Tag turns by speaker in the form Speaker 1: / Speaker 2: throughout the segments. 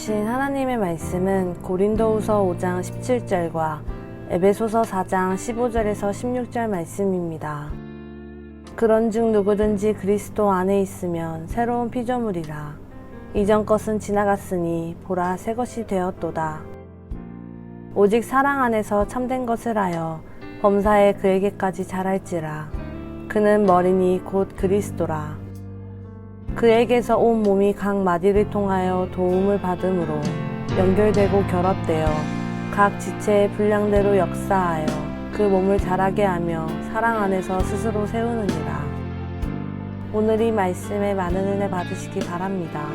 Speaker 1: 해주신 하나님의 말씀은 고린도후서 5장 17절과 에베소서 4장 15절에서 16절 말씀입니다. 그런즉 누구든지 그리스도 안에 있으면 새로운 피조물이라 이전 것은 지나갔으니 보라 새 것이 되었도다. 오직 사랑 안에서 참된 것을 하여 범사에 그에게까지 자랄지라 그는 머리니 곧 그리스도라. 그에게서 온 몸이 각 마디를 통하여 도움을 받음으로 연결되고 결합되어 각 지체의 분량대로 역사하여 그 몸을 자라게 하며 사랑 안에서 스스로 세우느니라. 오늘 이 말씀에 많은 은혜 받으시기 바랍니다.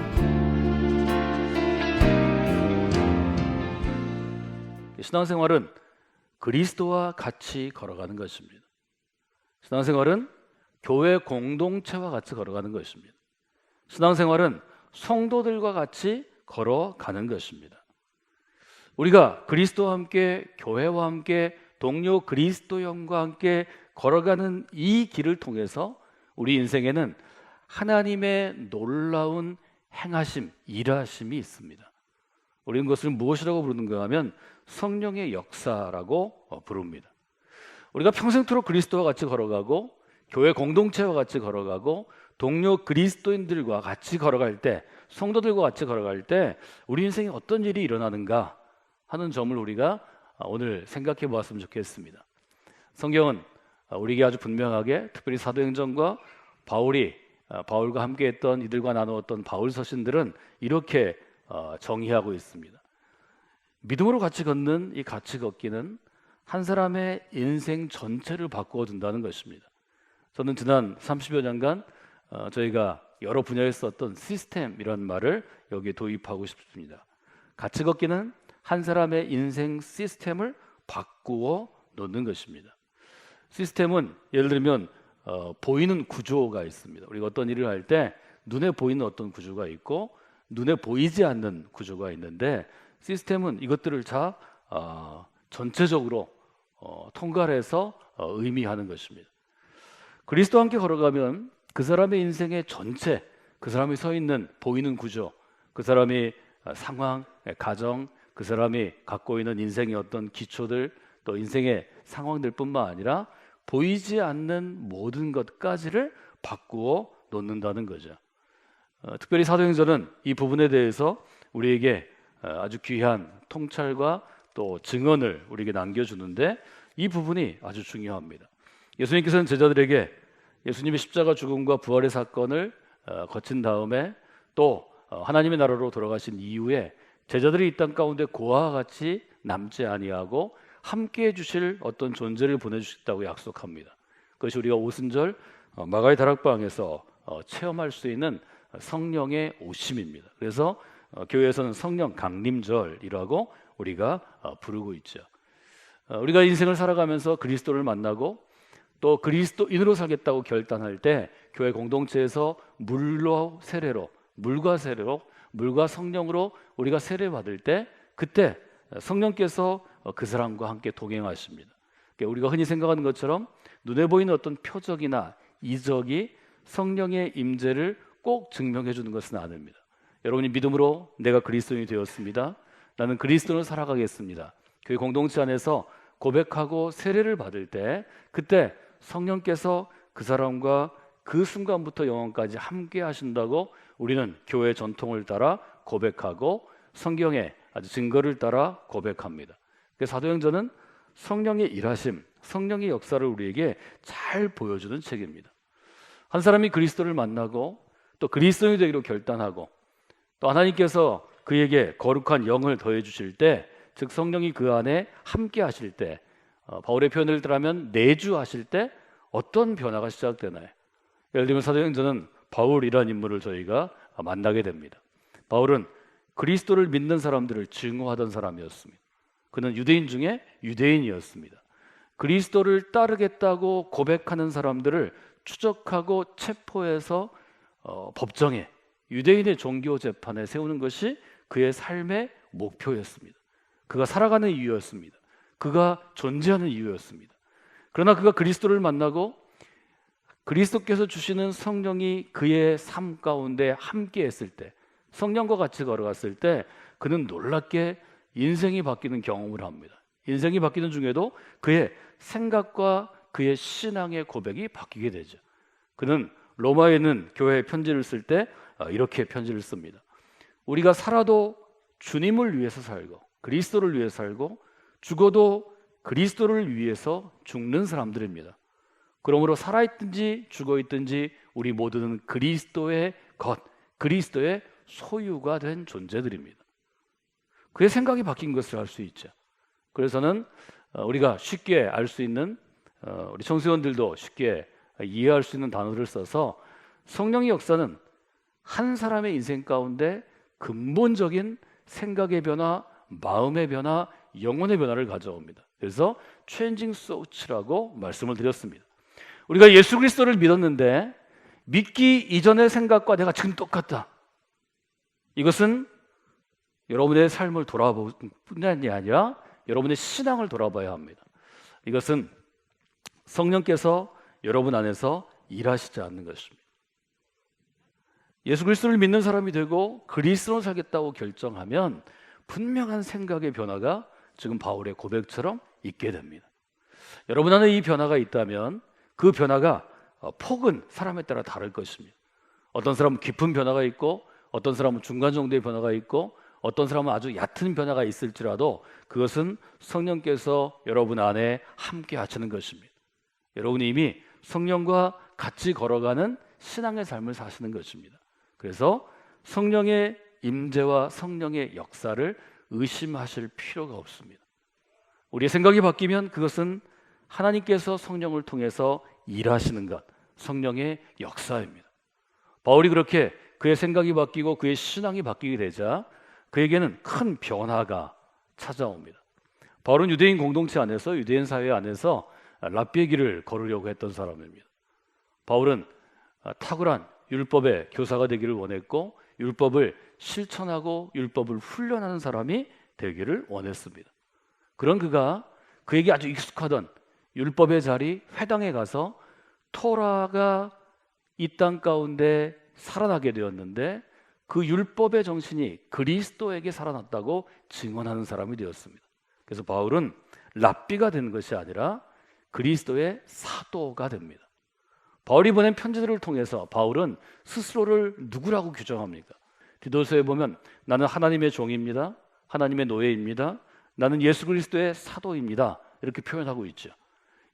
Speaker 2: 신앙생활은 그리스도와 같이 걸어가는 것입니다. 신앙생활은 교회 공동체와 같이 걸어가는 것입니다. 신앙생활은 성도들과 같이 걸어가는 것입니다. 우리가 그리스도와 함께 교회와 함께 동료 그리스도형과 함께 걸어가는 이 길을 통해서 우리 인생에는 하나님의 놀라운 행하심, 일하심이 있습니다. 우리는 그것을 무엇이라고 부르는가 하면 성령의 역사라고 어, 부릅니다. 우리가 평생토록 그리스도와 같이 걸어가고 교회 공동체와 같이 걸어가고 동료 그리스도인들과 같이 걸어갈 때 성도들과 같이 걸어갈 때 우리 인생에 어떤 일이 일어나는가 하는 점을 우리가 아, 오늘 생각해 보았으면 좋겠습니다. 성경은 아, 우리에게 아주 분명하게 특별히 사도행전과 바울이 아, 바울과 함께했던 이들과 나누었던 바울 서신들은 이렇게 어, 정의하고 있습니다. 믿음으로 같이 걷는 이 같이 걷기는 한 사람의 인생 전체를 바꾸어 준다는 것입니다. 저는 지난 30여 년간 어, 저희가 여러 분야에 썼던 시스템이라는 말을 여기에 도입하고 싶습니다. 같이 걷기는 한 사람의 인생 시스템을 바꾸어 놓는 것입니다. 시스템은 예를 들면 어, 보이는 구조가 있습니다. 우리가 어떤 일을 할 때 눈에 보이는 어떤 구조가 있고 눈에 보이지 않는 구조가 있는데 시스템은 이것들을 다 어, 전체적으로 어, 통괄해서 어, 의미하는 것입니다. 그리스도와 함께 걸어가면 그 사람의 인생의 전체, 그 사람이 서 있는 보이는 구조, 그 사람이 어, 상황, 가정, 그 사람이 갖고 있는 인생의 어떤 기초들, 또 인생의 상황들뿐만 아니라 보이지 않는 모든 것까지를 바꾸어 놓는다는 거죠. 어, 특별히 사도행전은 이 부분에 대해서 우리에게 어, 아주 귀한 통찰과 또 증언을 우리에게 남겨주는데 이 부분이 아주 중요합니다. 예수님께서는 제자들에게 예수님의 십자가 죽음과 부활의 사건을 어, 거친 다음에 또 어, 하나님의 나라로 돌아가신 이후에 제자들이 이 땅 가운데 고아와 같이 남지 아니하고 함께 해 주실 어떤 존재를 보내주시겠다고 약속합니다. 그것이 우리가 오순절 어, 마가의 다락방에서 어, 체험할 수 있는 성령의 오심입니다. 그래서 어, 교회에서는 성령 강림절이라고 우리가 어, 부르고 있죠. 어, 우리가 인생을 살아가면서 그리스도를 만나고 또 그리스도인으로 살겠다고 결단할 때 교회 공동체에서 물로 세례로 물과 세례로 물과 성령으로 우리가 세례 받을 때 그때 성령께서 어, 그 사람과 함께 동행하십니다. 그러니까 우리가 흔히 생각하는 것처럼 눈에 보이는 어떤 표적이나 이적이 성령의 임재를 꼭 증명해 주는 것은 아닙니다. 여러분이 믿음으로 내가 그리스도인이 되었습니다. 나는 그리스도로 살아가겠습니다. 교회 공동체 안에서 고백하고 세례를 받을 때 그때 성령께서 그 사람과 그 순간부터 영원까지 함께 하신다고 우리는 교회 전통을 따라 고백하고 성경의 아주 증거를 따라 고백합니다. 그 사도행전은 성령의 일하심, 성령의 역사를 우리에게 잘 보여주는 책입니다. 한 사람이 그리스도를 만나고 또 그리스도인이 되기로 결단하고 또 하나님께서 그에게 거룩한 영을 더해 주실 때, 즉 성령이 그 안에 함께 하실 때, 어, 바울의 표현을 따르면 내주하실 때 어떤 변화가 시작되나요? 예를 들면 사도행전은 바울이라는 인물을 저희가 만나게 됩니다. 바울은 그리스도를 믿는 사람들을 증오하던 사람이었습니다. 그는 유대인 중에 유대인이었습니다. 그리스도를 따르겠다고 고백하는 사람들을 추적하고 체포해서 어, 법정에 유대인의 종교 재판에 세우는 것이 그의 삶의 목표였습니다. 그가 살아가는 이유였습니다. 그가 존재하는 이유였습니다. 그러나 그가 그리스도를 만나고 그리스도께서 주시는 성령이 그의 삶 가운데 함께 했을 때 성령과 같이 걸어갔을 때 그는 놀랍게 인생이 바뀌는 경험을 합니다. 인생이 바뀌는 중에도 그의 생각과 그의 신앙의 고백이 바뀌게 되죠. 그는 로마에 있는 교회에 편지를 쓸때 어, 이렇게 편지를 씁니다. 우리가 살아도 주님을 위해서 살고 그리스도를 위해 살고 죽어도 그리스도를 위해서 죽는 사람들입니다. 그러므로 살아있든지 죽어있든지 우리 모두는 그리스도의 것, 그리스도의 소유가 된 존재들입니다. 그의 생각이 바뀐 것을 알 수 있죠. 그래서는 어, 우리가 쉽게 알 수 있는 어, 우리 청소년들도 쉽게 이해할 수 있는 단어를 써서 성령의 역사는 한 사람의 인생 가운데 근본적인 생각의 변화, 마음의 변화, 영혼의 변화를 가져옵니다. 그래서 changing thoughts라고 말씀을 드렸습니다. 우리가 예수 그리스도를 믿었는데 믿기 이전의 생각과 내가 지금 똑같다. 이것은 여러분의 삶을 돌아보는 뿐이 아니라 여러분의 신앙을 돌아봐야 합니다. 이것은 성령께서 여러분 안에서 일하시지 않는 것입니다. 예수 그리스도를 믿는 사람이 되고 그리스도로 살겠다고 결정하면 분명한 생각의 변화가 지금 바울의 고백처럼 있게 됩니다. 여러분 안에 이 변화가 있다면 그 변화가 어, 폭은 사람에 따라 다를 것입니다. 어떤 사람은 깊은 변화가 있고 어떤 사람은 중간 정도의 변화가 있고 어떤 사람은 아주 얕은 변화가 있을지라도 그것은 성령께서 여러분 안에 함께 하시는 것입니다. 여러분이 이미 성령과 같이 걸어가는 신앙의 삶을 사시는 것입니다. 그래서 성령의 임재와 성령의 역사를 의심하실 필요가 없습니다. 우리의 생각이 바뀌면 그것은 하나님께서 성령을 통해서 일하시는 것, 성령의 역사입니다. 바울이 그렇게 그의 생각이 바뀌고 그의 신앙이 바뀌게 되자 그에게는 큰 변화가 찾아옵니다. 바울은 유대인 공동체 안에서 유대인 사회 안에서 랍비의 길을 걸으려고 했던 사람입니다. 바울은 탁월한 율법의 교사가 되기를 원했고 율법을 실천하고 율법을 훈련하는 사람이 되기를 원했습니다. 그런 그가 그에게 아주 익숙하던 율법의 자리 회당에 가서 토라가 이 땅 가운데 살아나게 되었는데 그 율법의 정신이 그리스도에게 살아났다고 증언하는 사람이 되었습니다. 그래서 바울은 랍비가 되는 것이 아니라 그리스도의 사도가 됩니다. 바울이 보낸 편지들을 통해서 바울은 스스로를 누구라고 규정합니까? 디도서에 보면 나는 하나님의 종입니다. 하나님의 노예입니다. 나는 예수 그리스도의 사도입니다. 이렇게 표현하고 있죠.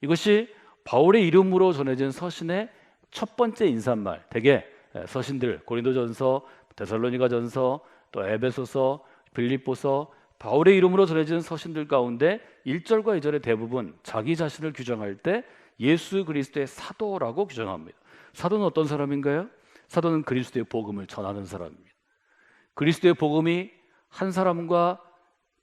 Speaker 2: 이것이 바울의 이름으로 전해진 서신의 첫 번째 인사말. 대개 서신들 고린도전서, 데살로니가전서, 또 에베소서, 빌립보서 바울의 이름으로 전해진 서신들 가운데 1절과 2절의 대부분 자기 자신을 규정할 때 예수 그리스도의 사도라고 규정합니다. 사도는 어떤 사람인가요? 사도는 그리스도의 복음을 전하는 사람입니다. 그리스도의 복음이 한 사람과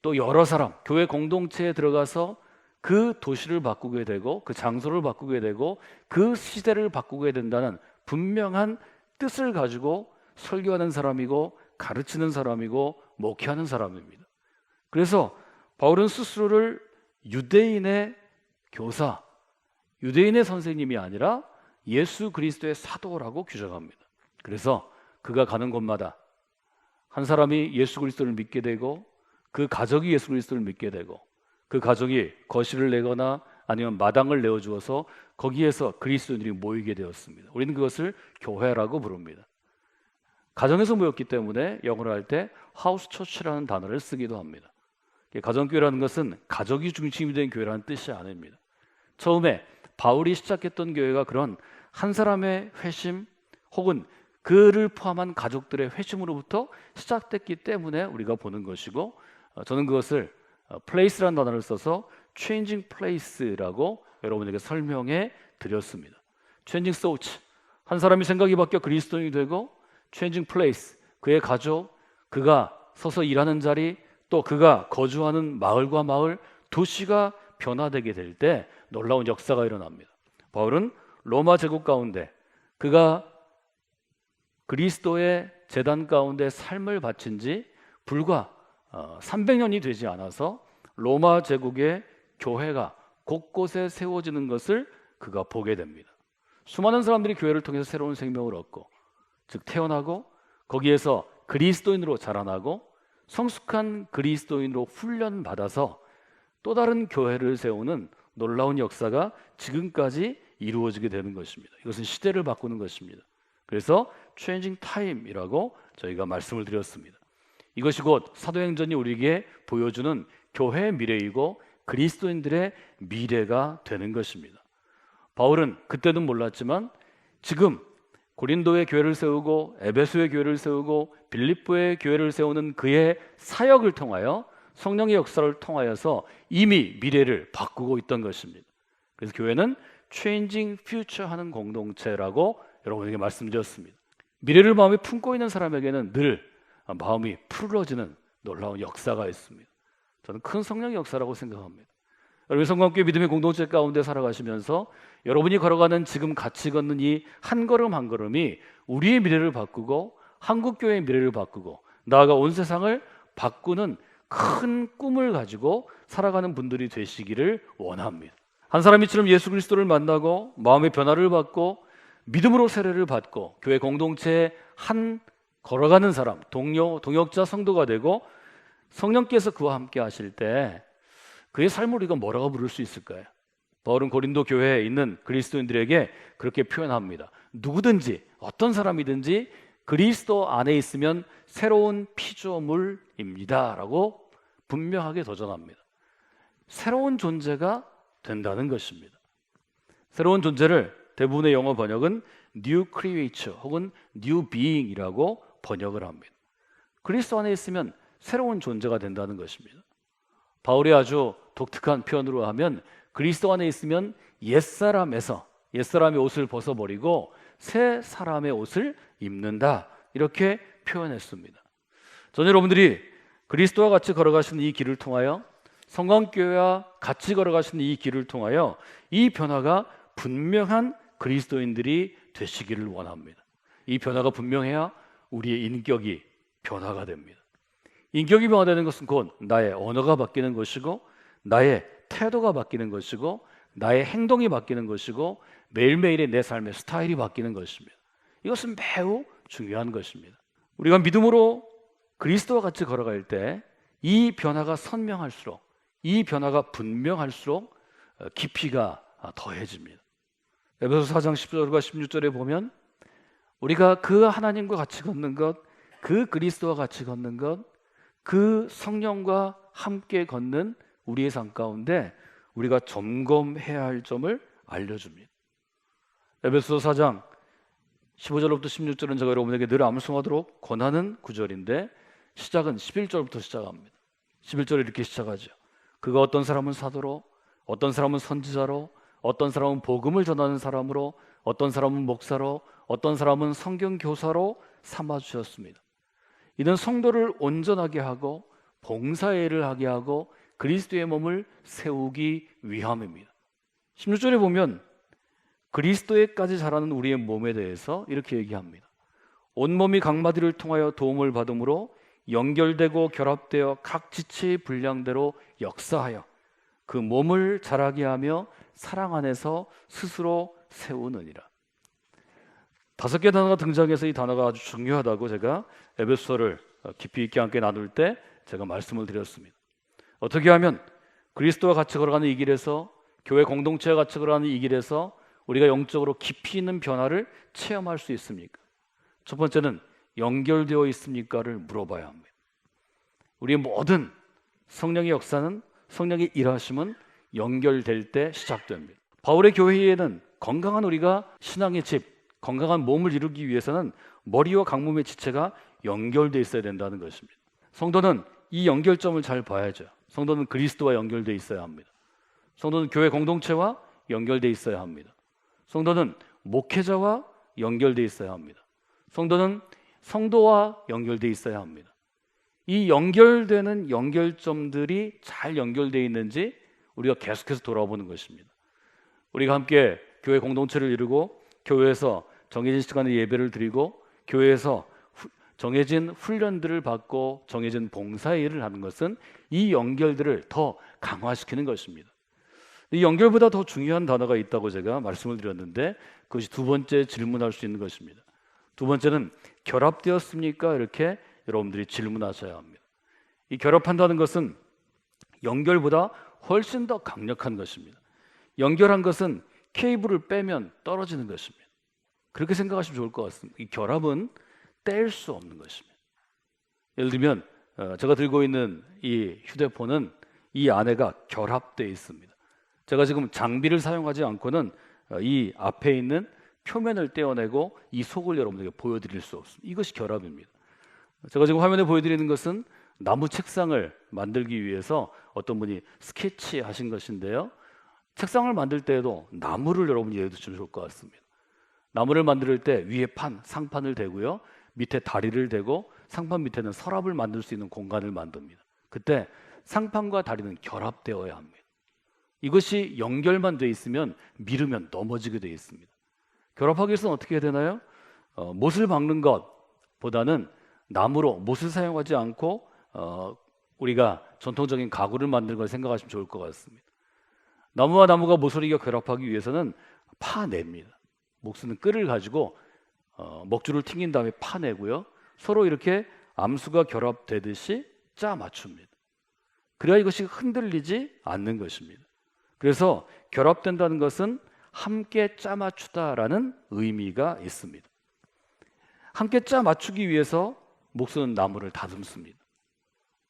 Speaker 2: 또 여러 사람, 교회 공동체에 들어가서 그 도시를 바꾸게 되고 그 장소를 바꾸게 되고 그 시대를 바꾸게 된다는 분명한 뜻을 가지고 설교하는 사람이고 가르치는 사람이고 목회하는 사람입니다. 그래서 바울은 스스로를 유대인의 교사, 유대인의 선생님이 아니라 예수 그리스도의 사도라고 규정합니다. 그래서 그가 가는 곳마다 한 사람이 예수 그리스도를 믿게 되고 그 가족이 예수 그리스도를 믿게 되고 그 가족이 거실을 내거나 아니면 마당을 내어 주어서 거기에서 그리스도인들이 모이게 되었습니다. 우리는 그것을 교회라고 부릅니다. 가정에서 모였기 때문에 영어로 할 때 하우스 처치라는 단어를 쓰기도 합니다. 가정교회라는 것은 가족이 중심이 된 교회라는 뜻이 아닙니다. 처음에 바울이 시작했던 교회가 그런 한 사람의 회심 혹은 그를 포함한 가족들의 회심으로부터 시작됐기 때문에 우리가 보는 것이고 어, 저는 그것을 place라는 단어를 써서 changing place라고 여러분에게 설명해 드렸습니다. changing thoughts 한 사람이 생각이 바뀌어 그리스도인이 되고 changing place 그의 가족 그가 서서 일하는 자리 또 그가 거주하는 마을과 마을 도시가 변화되게 될 때 놀라운 역사가 일어납니다. 바울은 로마 제국 가운데 그가 그리스도의 재단 가운데 삶을 바친 지 불과 300년이 어, 되지 않아서 로마 제국의 교회가 곳곳에 세워지는 것을 그가 보게 됩니다. 수많은 사람들이 교회를 통해서 새로운 생명을 얻고 즉 태어나고 거기에서 그리스도인으로 자라나고 성숙한 그리스도인으로 훈련받아서 또 다른 교회를 세우는 놀라운 역사가 지금까지 이루어지게 되는 것입니다. 이것은 시대를 바꾸는 것입니다. 그래서 changing time이라고 저희가 말씀을 드렸습니다. 이것이 곧 사도행전이 우리에게 보여주는 교회의 미래이고 그리스도인들의 미래가 되는 것입니다. 바울은 그때는 몰랐지만 지금 고린도의 교회를 세우고 에베소의 교회를 세우고 빌립보의 교회를 세우는 그의 사역을 통하여 성령의 역사를 통하여서 이미 미래를 바꾸고 있던 것입니다. 그래서 교회는 changing future 하는 공동체라고 여러분에게 말씀드렸습니다. 미래를 마음에 품고 있는 사람에게는 늘 마음이 푸르러지는 놀라운 역사가 있습니다. 저는 큰 성령의 역사라고 생각합니다. 여러분 성광교회 믿음의 공동체 가운데 살아가시면서 여러분이 걸어가는 지금 같이 걷는 이 한 걸음 한 걸음이 우리의 미래를 바꾸고 한국 교회의 미래를 바꾸고 나아가 온 세상을 바꾸는 큰 꿈을 가지고 살아가는 분들이 되시기를 원합니다. 한 사람 이처럼 예수 그리스도를 만나고 마음의 변화를 받고 믿음으로 세례를 받고 교회 공동체에 한 걸어가는 사람, 동료, 동역자 성도가 되고 성령께서 그와 함께 하실 때 그의 삶을 우리가 뭐라고 부를 수 있을까요? 바울은 고린도 교회에 있는 그리스도인들에게 그렇게 표현합니다. 누구든지 어떤 사람이든지 그리스도 안에 있으면 새로운 피조물입니다라고 분명하게 도전합니다. 새로운 존재가 된다는 것입니다. 새로운 존재를 대부분의 영어 번역은 new creature 혹은 new being이라고 번역을 합니다. 그리스도 안에 있으면 새로운 존재가 된다는 것입니다. 바울이 아주 독특한 표현으로 하면 그리스도 안에 있으면 옛사람에서 옛사람의 옷을 벗어버리고 새 사람의 옷을 입는다. 이렇게 표현했습니다. 저는 여러분들이 그리스도와 같이 걸어가시는 이 길을 통하여 성광교회와 같이 걸어가시는 이 길을 통하여 이 변화가 분명한 그리스도인들이 되시기를 원합니다. 이 변화가 분명해야 우리의 인격이 변화가 됩니다. 인격이 변화되는 것은 곧 나의 언어가 바뀌는 것이고 나의 태도가 바뀌는 것이고 나의 행동이 바뀌는 것이고 매일매일의 내 삶의 스타일이 바뀌는 것입니다. 이것은 매우 중요한 것입니다. 우리가 믿음으로 그리스도와 같이 걸어갈 때 이 변화가 선명할수록 이 변화가 분명할수록 어, 깊이가 더해집니다. 에베소 4장 10절과 16절에 보면 우리가 그 하나님과 같이 걷는 것, 그 그리스도와 같이 걷는 것, 그 성령과 함께 걷는 우리의 삶 가운데 우리가 점검해야 할 점을 알려줍니다. 에베소 4장 15절부터 16절은 제가 여러분에게 늘 암송하도록 권하는 구절인데 시작은 11절부터 시작합니다. 11절에 이렇게 시작하죠. 그가 어떤 사람은 사도로, 어떤 사람은 선지자로, 어떤 사람은 복음을 전하는 사람으로, 어떤 사람은 목사로, 어떤 사람은 성경 교사로 삼아 주셨습니다. 이는 성도를 온전하게 하고 봉사일을 하게 하고 그리스도의 몸을 세우기 위함입니다. 16절에 보면 그리스도에까지 자라는 우리의 몸에 대해서 이렇게 얘기합니다. 온몸이 각마디를 통하여 도움을 받음으로 연결되고 결합되어 각 지체의 분량대로 역사하여 그 몸을 자라게 하며 사랑 안에서 스스로 세우느니라. 다섯 개 단어가 등장해서 이 단어가 아주 중요하다고 제가 에베소를 깊이 있게 함께 나눌 때 제가 말씀을 드렸습니다. 어떻게 하면 그리스도와 같이 걸어가는 이 길에서 교회 공동체와 같이 걸어가는 이 길에서 우리가 영적으로 깊이 있는 변화를 체험할 수 있습니까? 첫 번째는 연결되어 있습니까를 물어봐야 합니다. 우리의 모든 성령의 역사는 성령의 일하심은 연결될 때 시작됩니다. 바울의 교회에는 건강한 우리가 신앙의 집, 건강한 몸을 이루기 위해서는 머리와 강몸의 지체가 연결돼 있어야 된다는 것입니다. 성도는 이 연결점을 잘 봐야죠. 성도는 그리스도와 연결돼 있어야 합니다. 성도는 교회 공동체와 연결돼 있어야 합니다. 성도는 목회자와 연결돼 있어야 합니다. 성도는 성도와 연결돼 있어야 합니다. 이 연결되는 연결점들이 잘 연결되어 있는지 우리가 계속해서 돌아보는 것입니다. 우리가 함께 교회 공동체를 이루고 교회에서 정해진 시간에 예배를 드리고 교회에서 후, 정해진 훈련들을 받고 정해진 봉사 일을 하는 것은 이 연결들을 더 강화시키는 것입니다. 이 연결보다 더 중요한 단어가 있다고 제가 말씀을 드렸는데 그것이 두 번째 질문할 수 있는 것입니다. 두 번째는 결합되었습니까? 이렇게 여러분들이 질문하셔야 합니다. 이 결합한다는 것은 연결보다 훨씬 더 강력한 것입니다. 연결한 것은 케이블을 빼면 떨어지는 것입니다. 그렇게 생각하시면 좋을 것 같습니다. 이 결합은 뗄 수 없는 것입니다. 예를 들면 어, 제가 들고 있는 이 휴대폰은 이 안에가 결합되어 있습니다. 제가 지금 장비를 사용하지 않고는 어, 이 앞에 있는 표면을 떼어내고 이 속을 여러분들에게 보여드릴 수 없습니다. 이것이 결합입니다. 제가 지금 화면에 보여드리는 것은 나무 책상을 만들기 위해서 어떤 분이 스케치 하신 것인데요. 책상을 만들 때에도 나무를 여러분이 예를 들면 좋을 것 같습니다. 나무를 만들 때 위에 판, 상판을 대고요. 밑에 다리를 대고 상판 밑에는 서랍을 만들 수 있는 공간을 만듭니다. 그때 상판과 다리는 결합되어야 합니다. 이것이 연결만 돼 있으면 미루면 넘어지게 돼 있습니다. 결합하기 위해서는 어떻게 해야 되나요? 어, 못을 박는 것보다는 나무로 못을 사용하지 않고 어, 우리가 전통적인 가구를 만드는 걸 생각하시면 좋을 것 같습니다. 나무와 나무가 모서리가 결합하기 위해서는 파냅니다. 목수는 끌을 가지고 어, 먹줄을 튕긴 다음에 파내고요. 서로 이렇게 암수가 결합되듯이 짜 맞춥니다. 그래야 이것이 흔들리지 않는 것입니다. 그래서 결합된다는 것은 함께 짜 맞추다라는 의미가 있습니다. 함께 짜 맞추기 위해서 목수는 나무를 다듬습니다.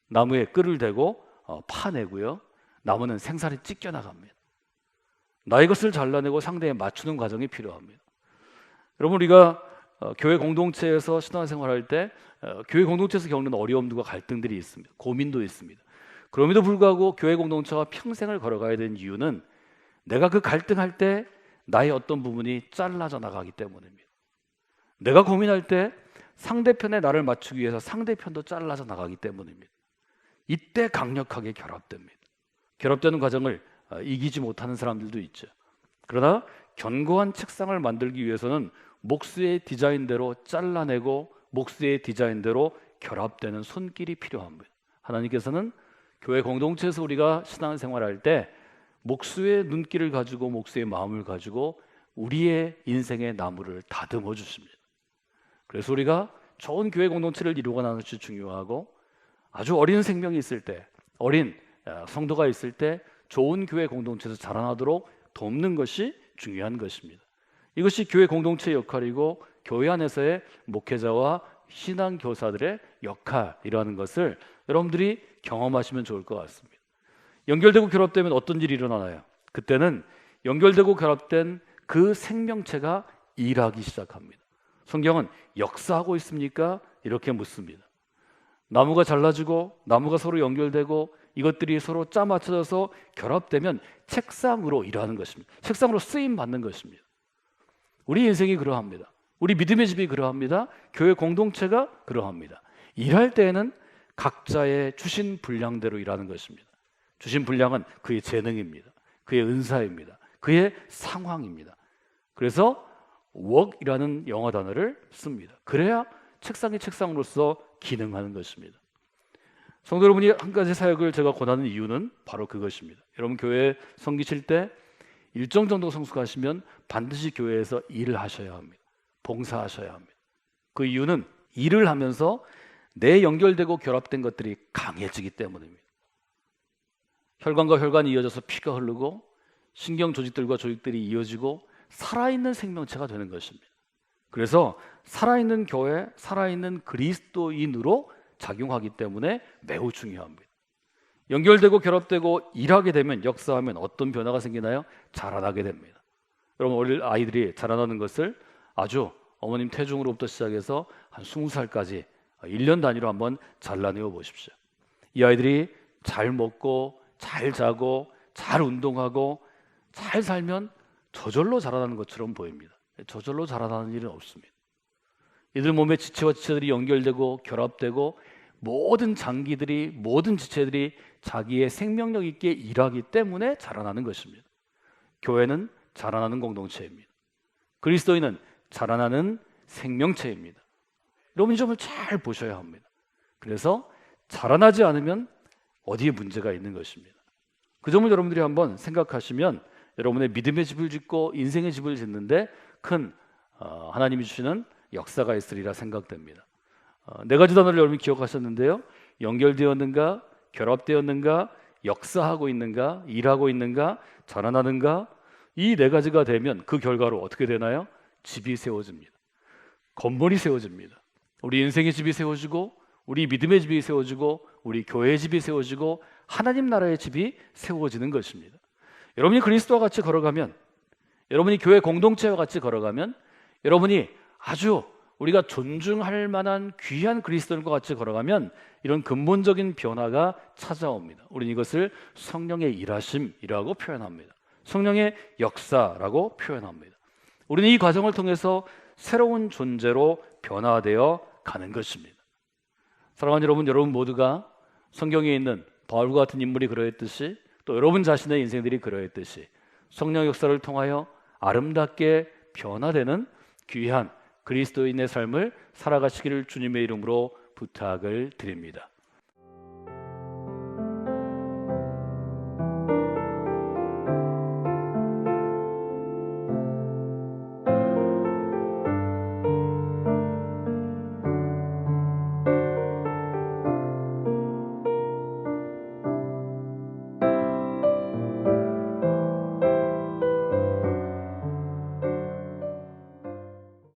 Speaker 2: 나무에 끌을 대고 어, 파내고요. 나무는 생살이 찢겨 나갑니다. 나의 것을 잘라내고 상대에 맞추는 과정이 필요합니다. 여러분 우리가 어, 교회 공동체에서 신앙생활할 때 어, 교회 공동체에서 겪는 어려움들과 갈등들이 있습니다. 고민도 있습니다. 그럼에도 불구하고 교회 공동체와 평생을 걸어가야 되는 이유는 내가 그 갈등할 때 나의 어떤 부분이 잘라져 나가기 때문입니다. 내가 고민할 때 상대편에 나를 맞추기 위해서 상대편도 잘라져 나가기 때문입니다. 이때 강력하게 결합됩니다. 결합되는 과정을 어, 이기지 못하는 사람들도 있죠. 그러나 견고한 책상을 만들기 위해서는 목수의 디자인대로 잘라내고 목수의 디자인대로 결합되는 손길이 필요합니다. 하나님께서는 교회 공동체에서 우리가 신앙생활할 때 목수의 눈길을 가지고 목수의 마음을 가지고 우리의 인생의 나무를 다듬어 주십니다. 그래서 우리가 좋은 교회 공동체를 이루어가는 것이 중요하고 아주 어린 생명이 있을 때, 어린 어, 성도가 있을 때 좋은 교회 공동체에서 자라나도록 돕는 것이 중요한 것입니다. 이것이 교회 공동체의 역할이고 교회 안에서의 목회자와 신앙 교사들의 역할이라는 것을 여러분들이 경험하시면 좋을 것 같습니다. 연결되고 결합되면 어떤 일이 일어나나요? 그때는 연결되고 결합된 그 생명체가 일하기 시작합니다. 성경은 역사하고 있습니까? 이렇게 묻습니다. 나무가 잘라지고 나무가 서로 연결되고 이것들이 서로 짜 맞춰져서 결합되면 책상으로 일하는 것입니다. 책상으로 쓰임 받는 것입니다. 우리 인생이 그러합니다. 우리 믿음의 집이 그러합니다. 교회 공동체가 그러합니다. 일할 때에는 각자의 주신 분량대로 일하는 것입니다. 주신 분량은 그의 재능입니다. 그의 은사입니다. 그의 상황입니다. 그래서 work이라는 영어 단어를 씁니다. 그래야 책상이 책상으로서 기능하는 것입니다. 성도 여러분이 한 가지 사역을 제가 권하는 이유는 바로 그것입니다. 여러분 교회 섬기실 때 일정 정도 성숙하시면 반드시 교회에서 일을 하셔야 합니다. 봉사하셔야 합니다. 그 이유는 일을 하면서 내 연결되고 결합된 것들이 강해지기 때문입니다. 혈관과 혈관이 이어져서 피가 흐르고 신경 조직들과 조직들이 이어지고 살아있는 생명체가 되는 것입니다. 그래서 살아있는 교회, 살아있는 그리스도인으로 작용하기 때문에 매우 중요합니다. 연결되고 결합되고 일하게 되면 역사하면 어떤 변화가 생기나요? 자라나게 됩니다. 여러분 어릴 아이들이 자라나는 것을 아주 어머님 태중으로부터 시작해서 한 20살까지 1년 단위로 한번 잘라내어 보십시오. 이 아이들이 잘 먹고 잘 자고 잘 운동하고 잘 살면 저절로 자라나는 것처럼 보입니다. 저절로 자라나는 일은 없습니다. 이들 몸의 지체와 지체들이 연결되고 결합되고 모든 장기들이 모든 지체들이 자기의 생명력 있게 일하기 때문에 자라나는 것입니다. 교회는 자라나는 공동체입니다. 그리스도인은 자라나는 생명체입니다. 여러분 이 점을 잘 보셔야 합니다. 그래서 자라나지 않으면 어디에 문제가 있는 것입니다. 그 점을 여러분들이 한번 생각하시면 여러분의 믿음의 집을 짓고 인생의 집을 짓는데 큰 어, 하나님이 주시는 역사가 있으리라 생각됩니다. 어, 네 가지 단어를 여러분이 기억하셨는데요. 연결되었는가, 결합되었는가, 역사하고 있는가, 일하고 있는가, 자라나는가 이 네 가지가 되면 그 결과로 어떻게 되나요? 집이 세워집니다. 건물이 세워집니다. 우리 인생의 집이 세워지고 우리 믿음의 집이 세워지고 우리 교회의 집이 세워지고 하나님 나라의 집이 세워지는 것입니다. 여러분이 그리스도와 같이 걸어가면 여러분이 교회 공동체와 같이 걸어가면 여러분이 아주 우리가 존중할 만한 귀한 그리스도인과 같이 걸어가면 이런 근본적인 변화가 찾아옵니다. 우리는 이것을 성령의 일하심이라고 표현합니다. 성령의 역사라고 표현합니다. 우리는 이 과정을 통해서 새로운 존재로 변화되어 가는 것입니다. 사랑하는 여러분, 여러분 모두가 성경에 있는 바울과 같은 인물이 그러했듯이 또 여러분 자신의 인생들이 그러했듯이 성령 역사를 통하여 아름답게 변화되는 귀한 그리스도인의 삶을 살아가시기를 주님의 이름으로 부탁을 드립니다.